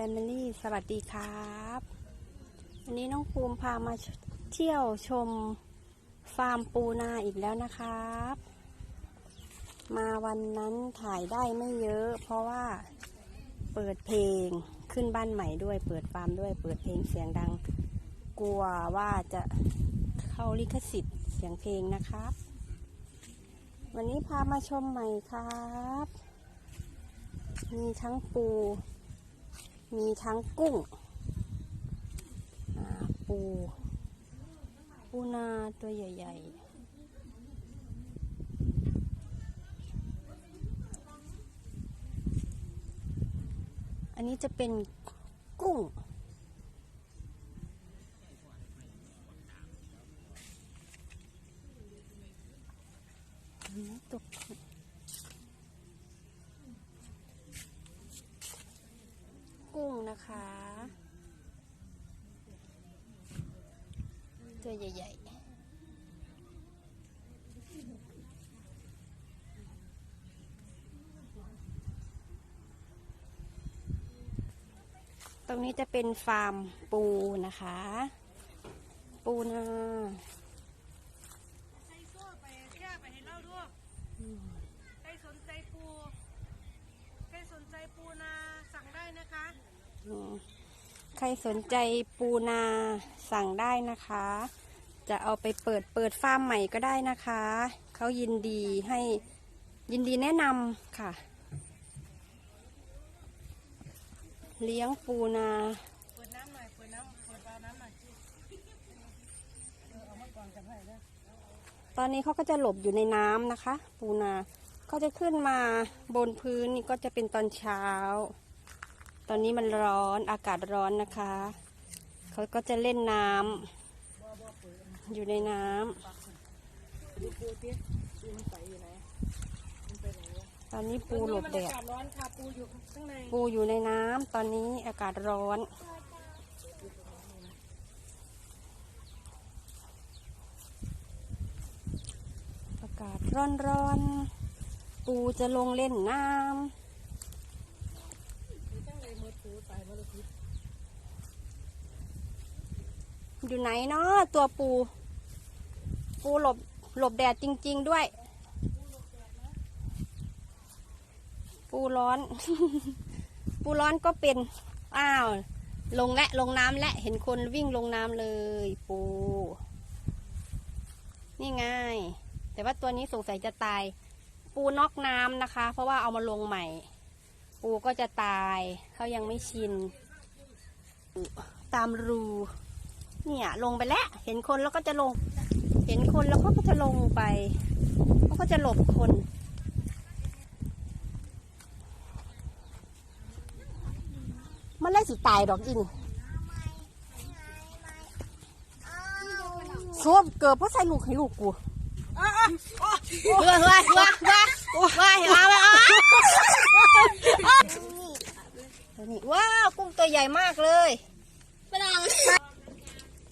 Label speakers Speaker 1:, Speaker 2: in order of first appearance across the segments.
Speaker 1: สวัสดีครับ วันนี้น้องภูมิพามาเที่ยวชมฟาร์มปูนาอีกแล้วนะครับ มาวันนั้นถ่ายได้ไม่เยอะ เพราะว่าเปิดเพลงขึ้นบ้านใหม่ด้วย เปิดฟาร์มด้วย เปิดเพลงเสียงดัง กลัวว่าจะเข้าลิขสิทธิ์เสียงเพลงนะครับ วันนี้พามาชมใหม่ครับ มีทั้งปู มีทั้งกุ้งปูปูนาตัวใหญ่ๆอันนี้จะเป็นกุ้ง ตัวกุ้งนะคะ ตัวใหญ่ๆตรงนี้จะเป็นฟาร์มปูนะคะ ปูนา
Speaker 2: ใส่โซ่ไปแค่ไปให้เล่าด้วยใครสนใจปู ใครสนใจปูนาสั่งได้นะคะ
Speaker 1: อืม ใครสนใจปูนาสั่งได้นะคะ จะเอาไปเปิดเปิดฟาร์มใหม่ก็ได้นะคะ เขายินดีให้ยินดีแนะนำค่ะ เลี้ยงปูนาตอนนี้เขาก็จะหลบอยู่ในน้ำนะคะ ปูนาเขาจะขึ้นมาบนพื้นนี่ก็จะเป็นตอนเช้า ตอนนี้มันร้อนอากาศร้อนนะคะ เขาก็จะเล่นน้ำอยู่ในน้ำตอนนี้ปูหลบแดด
Speaker 2: ปูอยู่ใน
Speaker 1: น้ำตอนนี้อากาศร้อนอากาศร้อนๆ ปูจะลงเล่นน้
Speaker 2: มีตั้งเลยมือปูตายมาเลยพิษำ
Speaker 1: อยู่ไหนเนาะตัวปู ปูหลบหลบแดดจริง ๆด้วย ปูร้อน ปูร้อนก็เป็น อ้าว ลงและลงน้ำและเห็นคนวิ่งลงน้ำเลย ปู นี่ไงแต่ว่าตัวนี้สงสัยจะตาย ปูนอกน้ำนะคะ เพราะว่าเอามาลงใหม่ ปูก็จะตาย เขายังไม่ชิน ตามรู เนี่ยลงไปแล้ว เห็นคนแล้วก็จะลง เห็นคนแล้วเขาก็จะลงไปเขาก็จะหลบคนมันไล่สิตายดอกอินสวมเกิดเพราะใส่ลูกให้ลูกกูเฮ้ยเฮ้ยเฮ้ยเฮ้ยเฮ้ยเฮ้ยเอาไปเอาตัวนี้ว้าวกุ้งตัวใหญ่มากเลย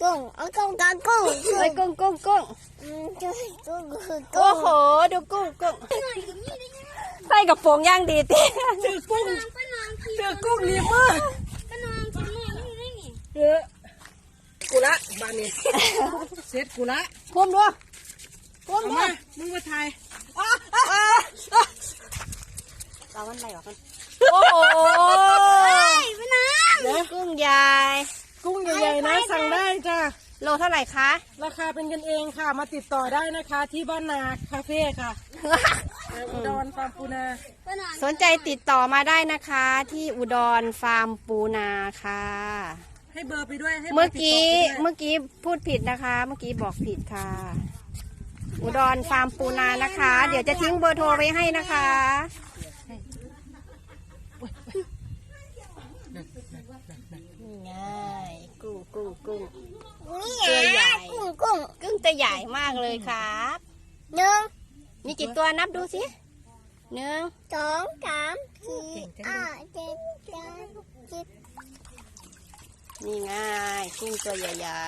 Speaker 3: กุ้งเอากุ้งกันกุ้ง
Speaker 1: เฮ้ยกุ้งกุ้งกุ้ง
Speaker 3: อืมกุ้งกุ้งคือ
Speaker 1: โอ้
Speaker 3: กุ้ง
Speaker 1: โห ดูกุ้งกุ้งใส่กับโปรงย่างดีติ
Speaker 2: ถือกุ้ง
Speaker 3: ป้านางพี่
Speaker 2: ถือกุ้งรีบมือ
Speaker 3: ป้านางกินหน่อยนี่ได้นี่
Speaker 2: เออกูละบานนี้เสร็จกูละ
Speaker 1: พุ่มด้วยพุ่ม
Speaker 2: เอา
Speaker 1: ด้ว
Speaker 2: มายมึงมาถ่าย
Speaker 1: เราวันไรหรอกันโอ้โห
Speaker 3: ป้านาง
Speaker 2: เดี๋ยว
Speaker 1: กุ้งใหญ่
Speaker 2: กุ้ง ใหญ่ๆนะสั่งได้จ้า
Speaker 1: โลเท่าไหร่คะ
Speaker 2: ราคาเป็นกันเองค่ะ มาติดต่อได้นะคะที่บ้านนาคาเฟ่ค่ะในอุดรฟาร์มปูนา
Speaker 3: ป้านาง
Speaker 1: สนใจติดต่อมาได้นะคะ ที่อุดรฟาร์มปูนาค่ะ
Speaker 2: ให้เบอร์ไปด้วยให้บร์
Speaker 1: เมื่อกี้
Speaker 2: ติดต่อไปด้วย
Speaker 1: เมื่อกี้พูดผิดนะคะ เมื่อกี้บอกผิดค่ะ อุดรฟาร์มปูนานะคะ เดี๋ยวจะทิ้งเบอร์โทรไว้ให้นะคะนี่ไงกุ้งกุ้งกุ้ง
Speaker 3: นี่
Speaker 1: ตัวใหญ่
Speaker 3: กุ้งกุ้ง
Speaker 1: กุ้งตัวใหญ่ มากเลยครับ
Speaker 3: หนึ่ง
Speaker 1: มีกี่ตัวนับดูสิหนึ่ง
Speaker 3: สองสามสี่ห้าเจ็ดแปดสิบ
Speaker 1: นี่ไงกุ้งตัวใหญ่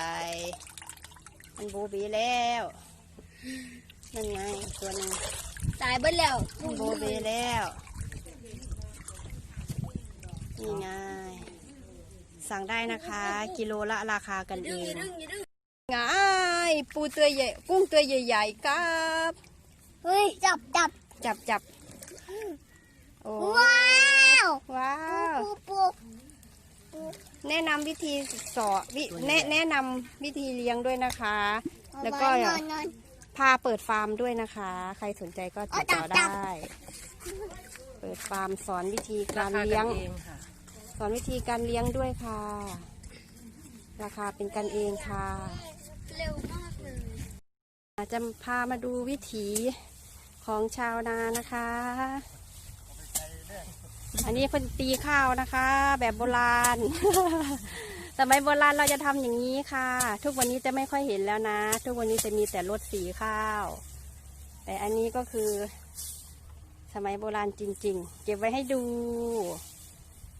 Speaker 1: ๆ มันบูบีแล้วนั่นไงตัวหนึง
Speaker 3: ตายไปแล้ว
Speaker 1: มันบูบีแล้วนี่ไงสั่งได้นะคะ กิโลละราคากันเองง่าย ปูตัวใหญ่ กุ้งตัวใหญ่ๆครับ
Speaker 3: เฮ้ย จับจับ
Speaker 1: จับจับโอ้
Speaker 3: ว้าว
Speaker 1: ว้าว
Speaker 3: ปูปู
Speaker 1: แนะนำวิธีสอนวิแนะแนะนำวิธีเลี้ยงด้วยนะคะ แล้วก็
Speaker 3: นอนนอน
Speaker 1: พาเปิดฟาร์มด้วยนะคะ ใครสนใจก็ติดต่อ
Speaker 3: อ๋อจับจั
Speaker 1: ได้
Speaker 3: บ
Speaker 1: เปิดฟาร์มสอนวิธี
Speaker 2: รา
Speaker 1: การ
Speaker 2: คา
Speaker 1: เลี้ย
Speaker 2: กั
Speaker 1: ง
Speaker 2: นเองค่ะ
Speaker 1: สอนวิธีการเลี้ยงด้วยค่ะ ราคาเป็นกันเองค่ะ จะพามาดูวิถีของชาวนานะคะ อันนี้เพิ่นตีข้าวนะคะ แบบโบราณ สมัยโบราณเราจะทำอย่างนี้ค่ะ ทุกวันนี้จะไม่ค่อยเห็นแล้วนะ ทุกวันนี้จะมีแต่รถสีข้าว แต่อันนี้ก็คือ สมัยโบราณจริง ๆ เก็บไว้ให้ดู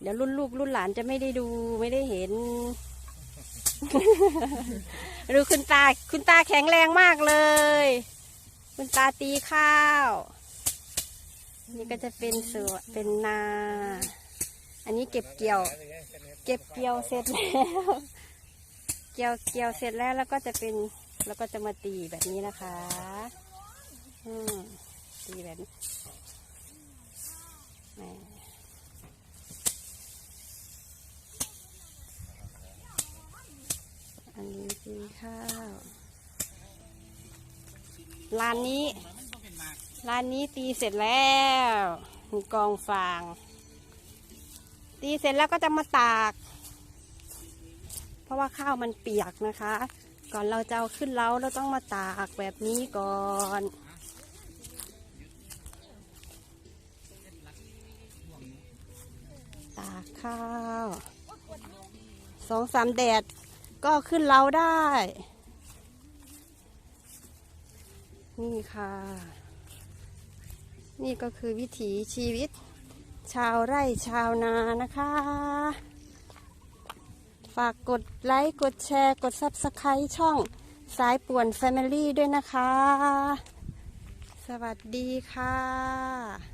Speaker 1: เดี๋ยวรุ่นลูกรุ่นหลานจะไม่ได้ดูไม่ได้เห็น ดูคุณตาคุณตาแข็งแรงมากเลย คุณตาตีข้าว นี่ก็จะเป็นสวนเป็นนา อันนี้เก็บเกี่ยว เก็บเกี่ยวเสร็จแล้ว เกี่ยวเกี่ยวเสร็จแล้วแล้วก็จะเป็นแล้วก็จะมาตีแบบนี้นะคะอืมตีแบบนี้ แหม่อันนี้ตีข้าว ร้านนี้ ร้านนี้ตีเสร็จแล้วมีกองฟาง ตีเสร็จแล้วก็จะมาตาก เพราะว่าข้าวมันเปียกนะคะ ก่อนเราจะเอาขึ้นเล้าเราต้องมาตากแบบนี้ก่อนตากข้าวสองสามแดด ก็ขึ้นเล้าได้ นี่ค่ะ นี่ก็คือวิถีชีวิต ชาวไร่ชาวนานะคะ ฝากกดไลค์ กดแชร์ กด Subscribe ช่องสายป่วน Family ด้วยนะคะ สวัสดีค่ะ